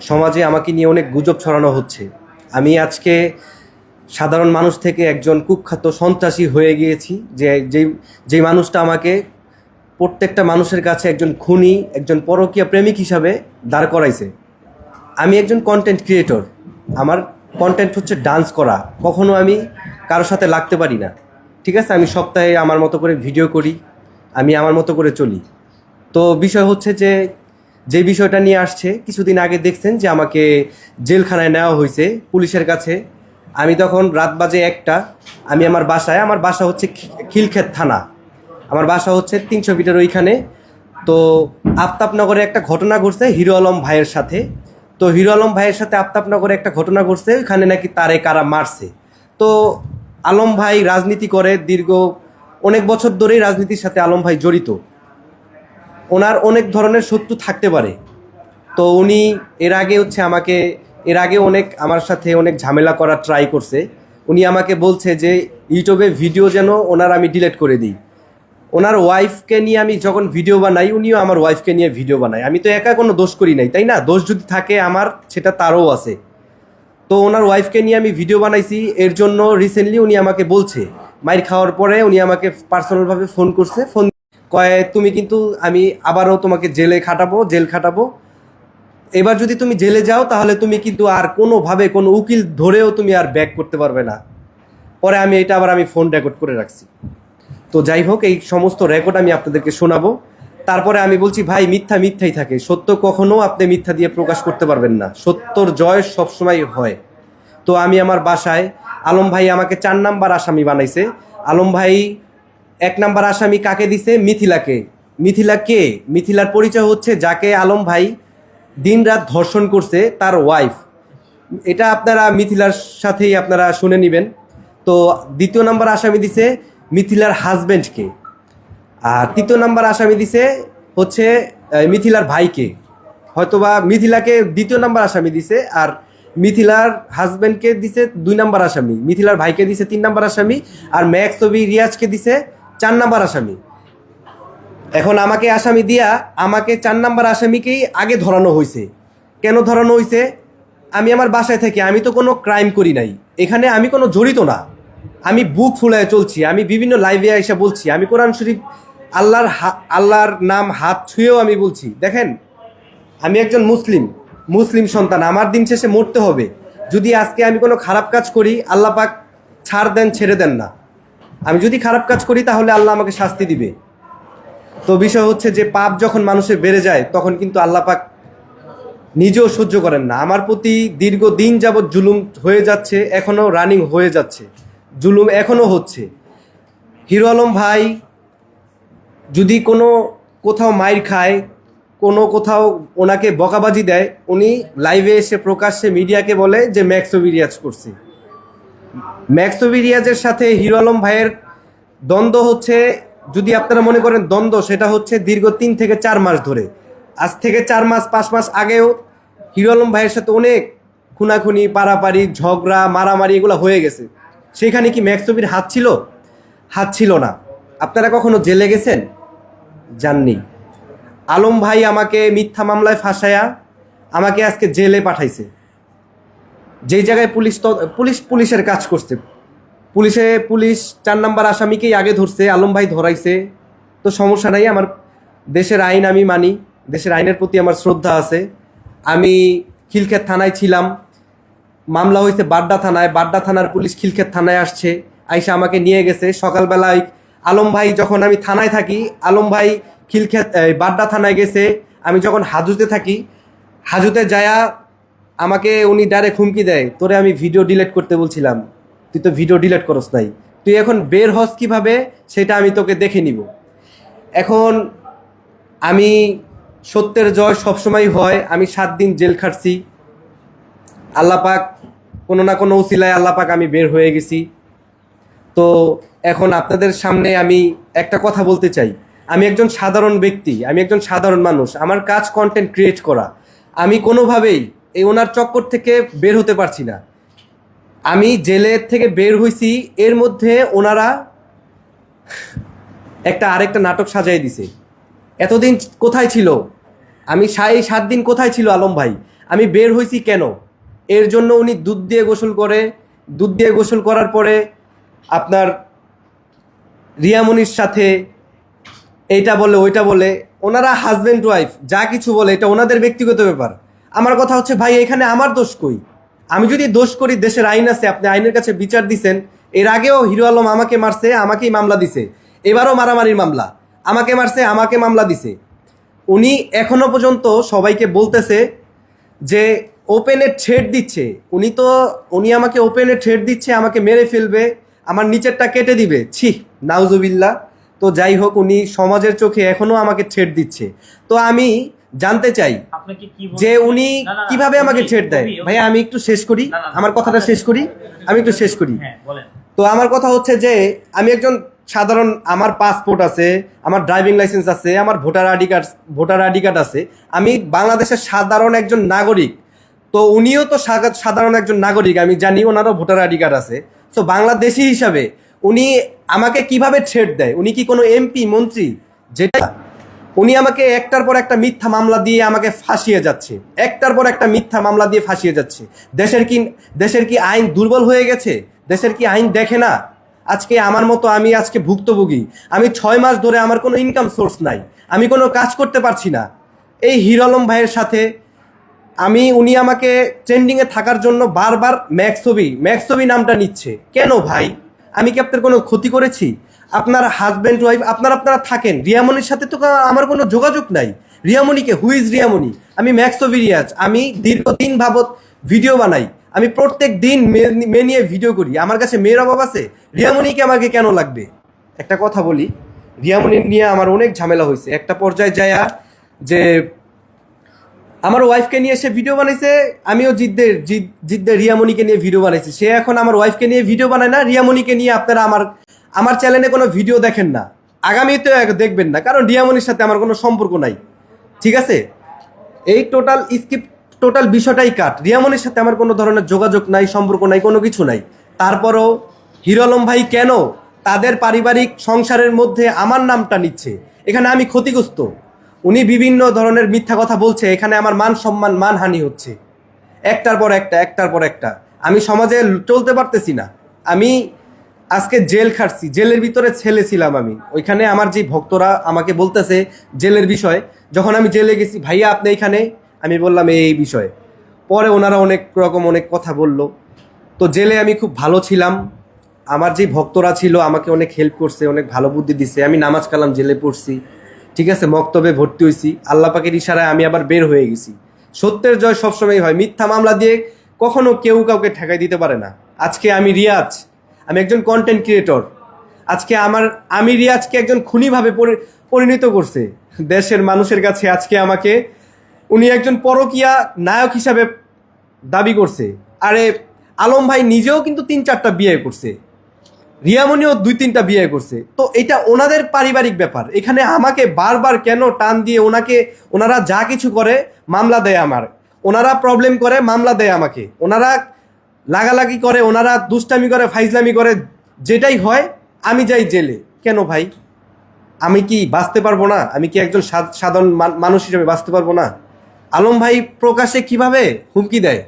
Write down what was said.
সমাজে আমাকে নিয়ে অনেক গুজব ছড়ানো হচ্ছে। আমি আজকে সাধারণ মানুষ থেকে একজন কুখ্যাত সন্ত্রাসী হয়ে গিয়েছি, যে যেই যেই মানুষটা আমাকে প্রত্যেকটা মানুষের কাছে একজন খুনি, একজন পরকীয়া প্রেমিক হিসাবে দাঁড় করাইছে। আমি একজন কন্টেন্ট ক্রিয়েটর আমার কন্টেন্ট হচ্ছে ডান্স করা। কখনো আমি কারোর সাথে লাগতে পারি না। ঠিক আছে? আমি সপ্তাহে আমার মতো করে ভিডিও করি। আমি আমার মতো করে চলি। তো বিষয় হচ্ছে যে যে বিষয়টা নিয়ে আসছে, কিছুদিন আগে দেখছেন যে আমাকে জেলখানায় নেওয়া হয়েছে পুলিশের কাছে। আমি তখন রাত বাজে একটা, আমি আমার বাসায়, আমার বাসা হচ্ছে খিলক্ষেত থানা। আমার বাসা হচ্ছে তিনশো মিটার ওইখানে। তো আফতাবনগরে একটা ঘটনা ঘটছে হিরো আলম ভাইয়ের সাথে। তো হিরো আলম ভাইয়ের সাথে আফতাবনগরে একটা ঘটনা ঘটছে, ওইখানে নাকি তারে কারা মারছে। তো আলম ভাই রাজনীতি করে দীর্ঘ অনেক বছর ধরেই রাজনীতির সাথে আলম ভাই জড়িত। ওনার অনেক ধরনের শত্রু থাকতে পারে। তো উনি এর আগে হচ্ছে আমাকে, এর আগে অনেক আমার সাথে অনেক ঝামেলা করার ট্রাই করছে। উনি আমাকে বলছে যে, ইউটিউবে ভিডিও যেন ওনার আমি ডিলিট করে দিই। ওনার ওয়াইফকে নিয়ে আমি যখন ভিডিও বানাই, উনিও আমার ওয়াইফকে নিয়ে ভিডিও বানাই আমি তো একা কোনো দোষ করি নাই, তাই না? দোষ যদি থাকে আমার, সেটা তারও আছে। তো ওনার ওয়াইফকে নিয়ে আমি ভিডিও বানাইছি, এর জন্য রিসেন্টলি উনি আমাকে বলছে। মায়ের খাওয়ার পরে উনি আমাকে পার্সোনালভাবে ফোন করছে ফোন কয়ে, তুমি কিন্তু আমি আবারও তোমাকে জেলে খাটাবো, জেল খাটাবো। এবার যদি তুমি জেলে যাও, তাহলে তুমি কিন্তু আর কোনোভাবে কোনো উকিল ধরেও তুমি আর ব্যাক করতে পারবে না। পরে আমি এটা আবার আমি ফোন রেকর্ড করে রাখছি। তো যাই হোক, এই সমস্ত রেকর্ড আমি আপনাদেরকে শোনাবো। তারপরে আমি বলছি, ভাই, মিথ্যা মিথ্যাই থাকে। সত্য কখনো আপনি মিথ্যা দিয়ে প্রকাশ করতে পারবেন না। সত্যর জয় সবসময় হয়। তো আমি আমার বাসায়, আলম ভাই আমাকে চার নাম্বার আসামি বানাইছে। আলম ভাই এক নাম্বার আসামি কাকে দিছে? মিথিলাকে। মিথিলা কে? মিথিলার পরিচয় হচ্ছে যাকে আলম ভাই দিনরাত ধর্ষণ করছে তার ওয়াইফ এটা আপনারা মিথিলার সাথেই আপনারা শুনে নেবেন। তো দ্বিতীয় নাম্বার আসামি দিছে মিথিলার হাজব্যান্ডকে আর তৃতীয় নাম্বার আসামি দিছে হচ্ছে মিথিলার ভাইকে। হয়তোবা মিথিলাকে দ্বিতীয় নাম্বার আসামি দিছে, আর মিথিলার হাজব্যান্ডকে দিছে দুই নাম্বার আসামি। মিথিলার ভাইকে দিছে তিন নাম্বার আসামি, আর ম্যাক্স রিয়াজকে দিছে চার নাম্বার আসামি। এখন আমাকে আসামি দিয়া আমাকে চার নাম্বার আসামিকেই আগে ধরানো হয়েছে কেন ধরানো হয়েছে আমি আমার বাসায় থেকে, আমি তো কোনো ক্রাইম করি নাই। এখানে আমি কোনো জড়িত না। আমি বুক ফুলায় চলছি, আমি বিভিন্ন লাইভে এসে বলছি, আমি কোরআন শরীফ আল্লাহর আল্লাহর নাম হাত ছুঁয়েও আমি বলছি। দেখেন, আমি একজন মুসলিম মুসলিম সন্তান, আমার দিন শেষে মরতে হবে। যদি আজকে আমি কোনো খারাপ কাজ করি, আল্লাহ পাক ছাড় দেন, ছেড়ে দেন না। আমি যদি খারাপ কাজ করি, তাহলে আল্লাহ আমাকে শাস্তি দিবে। তো বিষয় হচ্ছে যে, পাপ যখন মানুষের বেড়ে যায়, তখন কিন্তু আল্লাহ পাক নিজেও সহ্য করেন না। আমার প্রতি দীর্ঘ দিন যাবৎ জুলুম হয়ে যাচ্ছে, এখনও রানিং হয়ে যাচ্ছে। জুলুম এখনও হচ্ছে। হিরো আলম ভাই যদি কোনো কোথাও মাইর খায়, কোনো কোথাও ওনাকে বকাবাজি দেয়, উনি লাইভে এসে প্রকাশ্যে মিডিয়াকে বলে যে ম্যাক্সোভি রিয়াজ করছে। ম্যাক্সোভি রিয়াজের সাথে হিরো আলম ভাইয়ের দ্বন্দ্ব হচ্ছে, যদি আপনারা মনে করেন দ্বন্দ্ব, সেটা হচ্ছে দীর্ঘ তিন থেকে চার মাস ধরে। আজ থেকে চার মাস, পাঁচ মাস আগেও হিরো আলম ভাইয়ের সাথে অনেক খুনাখুনি, পারাপারি, ঝগড়া, মারামারি এগুলো হয়ে গেছে। সেখানে কি ম্যাক্সোভির হাত ছিল? হাত ছিল না। আপনারা কখনো জেলে গেছেন? যাননি। আলম ভাই আমাকে মিথ্যা মামলায় ফাঁসায়া আমাকে আজকে জেলে পাঠাইছে। যেই জায়গায় পুলিশ পুলিশ পুলিশের কাজ করছে। পুলিশে পুলিশ চার নাম্বার আসামিকেই আগে ধরছে, আলম ভাই ধরাইছে। তো সমস্যা নাই, আমার দেশের আইন আমি মানি, দেশের আইনের প্রতি আমার শ্রদ্ধা আছে। আমি খিলক্ষেত থানায় ছিলাম, মামলা হয়েছে বাড্ডা থানায়, বাড্ডা থানার পুলিশ খিলক্ষেত থানায় আসছে, আইসা আমাকে নিয়ে গেছে। সকালবেলায় আলম ভাই যখন আমি থানায় থাকি, আলম ভাই খিলক্ষেত বাড্ডা থানায় গেছে, আমি যখন হাজুতে থাকি, হাজুতে যায়া আমাকে উনি ডাইরেক্ট হুমকি দেয়, তোরে আমি ভিডিও ডিলিট করতে বলছিলাম। তুই তো ভিডিও ডিলিট করস নাই। তুই এখন বের হস কীভাবে, সেটা আমি তোকে দেখে নিব। এখন আমি সত্যের জয় সবসময় হয়, আমি সাত দিন জেল খাটছি। আল্লাপাক কোনো না কোনো উসিলায় আল্লাপাক আমি বের হয়ে গেছি। তো এখন আপনাদের সামনে আমি একটা কথা বলতে চাই। আমি একজন সাধারণ ব্যক্তি, আমি একজন সাধারণ মানুষ, আমার কাজ কন্টেন্ট ক্রিয়েট করা। আমি কোনোভাবেই এই ওনার চক্কর থেকে বের হতে পারছি না। আমি জেলের থেকে বের হইছি, এর মধ্যে ওনারা একটা আরেকটা নাটক সাজাই দিছে। এতদিন কোথায় ছিল? আমি সা- এই সাত দিন কোথায় ছিল আলম ভাই? আমি বের হয়েছি কেন? এর জন্য উনি দুধ দিয়ে গোসল করে, দুধ দিয়ে গোসল করার পরে আপনার রিয়ামনির সাথে এইটা বলে, ওইটা বলে, ওনারা হাজব্যান্ড ওয়াইফ যা কিছু বলে, এটা ওনাদের ব্যক্তিগত ব্যাপার। আমার কথা হচ্ছে, ভাই, এখানে আমার দোষ কই? আমি যদি দোষ করি, দেশের আইন আছে, আপনি আইনের কাছে বিচার দিছেন, এর আগেও হিরো আলম আমাকে মারছে, আমাকেই মামলা দিছে। এবারও মারামারির মামলা। আমাকে মারছে, আমাকে মামলা দিছে। উনি এখনও পর্যন্ত সবাইকে বলতেছে যে ওপেনে ঠেট দিচ্ছে। উনি তো, উনি আমাকে ওপেনে ঠেট দিচ্ছে, আমাকে মেরে ফেলবে, আমার নিচেরটা কেটে দিবে। ছি নাউজুবিল্লা তো যাই হোক, উনি সমাজের চোখে এখনও আমাকে ঠেট দিচ্ছে। তো আমি জানতে চাই যে উনি কীভাবে আমাকে ঠেট দেয়? ভাইয়া আমি একটু শেষ করি। আমার কথাটা শেষ করি। আমি একটু শেষ করি। হ্যাঁ তো আমার কথা হচ্ছে যে আমি একজন সাধারণ আমার পাসপোর্ট আছে আমার ড্রাইভিং লাইসেন্স আছে আমার voter ID card voter ID card আছে। আমি বাংলাদেশের সাধারণ একজন নাগরিক। তো উনিও তো সাধারণ একজন নাগরিক আমি জানি ওনারও ভোটার আইডি কার্ড আছে। তো বাংলাদেশি হিসাবে উনি আমাকে কীভাবে থ্রেট দেয়? উনি কি কোনো এমপি মন্ত্রী? যেটা উনি আমাকে একটার পর একটা মিথ্যা মামলা দিয়ে আমাকে ফাঁসিয়ে যাচ্ছে। একটার পর একটা মিথ্যা মামলা দিয়ে ফাঁসিয়ে যাচ্ছে। দেশের কি দেশের কি আইন দুর্বল হয়ে গেছে? দেশের কি আইন দেখে না? আজকে আমার মতো আমি আজকে ভুক্তভোগী। আমি ছয় মাস ধরে আমার কোনো ইনকাম সোর্স নাই। আমি কোনো কাজ করতে পারছি না। এই হিরো আলম ভাইয়ের সাথে আমি, উনি আমাকে ট্রেন্ডিংয়ে থাকার জন্য বারবার ম্যাক্সবি ম্যাক্সবি নামটা নিচ্ছে। কেন ভাই? আমি কি আপনার কোনো ক্ষতি করেছি? আপনার হাজব্যান্ড ওয়াইফ আপনার, আপনারা থাকেন। রিয়ামনির সাথে তো আমার কোনো যোগাযোগ নাই। রিয়ামনিকে হুইজ রিয়ামনি আমি ম্যাক্সবি রিয়াজ আমি দীর্ঘদিন ভাবত ভিডিও বানাই। আমি প্রত্যেক দিন মেয়ে নিয়ে ভিডিও করি। আমার কাছে মেয়ের অভাব আছে। রিয়ামনিকে আমাকে কেন লাগবে? একটা কথা বলি। রিয়ামনি নিয়ে আমার অনেক ঝামেলা হয়েছে। একটা পর্যায়ে যায় যে আমার ওয়াইফকে নিয়ে সে ভিডিও বানাইছে, আমিও জিদ্দের, জিদ- জিদ্দের রিয়ামণিকে নিয়ে ভিডিও বানাইছি। সে এখন আমার ওয়াইফকে নিয়ে ভিডিও বানায় না, রিয়ামণিকে নিয়ে আপনারা আমার আমার চ্যানেলে কোনো ভিডিও দেখেন না। আগামীতেও দেখবেন না, কারণ রিয়ামণির সাথে আমার কোনো সম্পর্ক নাই। ঠিক আছে? এই টোটাল স্কিপ টোটাল বিষয়টাই কাট। রিয়ামণির সাথে আমার কোনো ধরনের যোগাযোগ নাই, সম্পর্ক নাই, কোনো কিছু নাই। তারপরও হিরো আলম ভাই কেন তাদের পারিবারিক সংসারের মধ্যে আমার নামটা নিচ্ছে? এখানে আমি ক্ষতিগ্রস্ত। উনি বিভিন্ন ধরনের মিথ্যা কথা বলছে, এখানে আমার মান সম্মান মানহানি হচ্ছে। একটার পর একটা, একটার পর একটা। আমি সমাজে চলতে পারতেছি না। আমি আজকে জেল খাটছি, জেলের ভিতরে ছেলে ছিলাম আমি। ওইখানে আমার যে ভক্তরা আমাকে বলতেছে জেলের বিষয়, যখন আমি জেলে গেছি, ভাইয়া, আপনি এখানে? আমি বললাম, এই বিষয়ে। পরে ওনারা অনেক রকম অনেক কথা বলল। তো জেলে আমি খুব ভালো ছিলাম। আমার যে ভক্তরা ছিল, আমাকে অনেক হেল্প করছে, অনেক ভালো বুদ্ধি দিছে। আমি নামাজ কালাম জেলে পড়ছি। ঠিক আছে, মক্তবে ভর্তি হয়েছি আল্লাহ পাকের ইশারায় আমি আবার বের হয়ে গেছি। সত্যের জয় সবসময় হয়। মিথ্যা মামলা দিয়ে কখনো কেউ কাউকে ঠেকাই দিতে পারে না। আজকে আমি রিয়াজ, আমি একজন কন্টেন্ট ক্রিয়েটর আজকে আমার, আমি রিয়াজকে একজন খুনিভাবে পরি- পরিণত করছে। দেশের মানুষের কাছে আজকে আমাকে উনি একজন পরকীয়া নায়ক হিসাবে দাবি করছে। আরে, আলম ভাই নিজেও কিন্তু তিন চারটা বিয়ে করছে। রিয়ামনিও দুই তিনটা বিয়ে করছে। তো এটা ওনাদের পারিবারিক ব্যাপার। এখানে আমাকে বারবার কেন টান দিয়ে ওনাকে, ওনারা যা কিছু করে, মামলা দেয় আমার। ওনারা প্রবলেম করে, মামলা দেয় আমাকে। ওনারা লাগালাগি করে, ওনারা দুষ্টামি করে, ফাইজলামি করে, যেটাই হয়, আমি যাই জেলে। কেন ভাই? আমি কি বাঁচতে পারব না? আমি কি একজন সাধ- সাধারণ মানুষ হিসেবে বাঁচতে পারব না? আলম ভাই প্রকাশে কীভাবে হুমকি দেয়?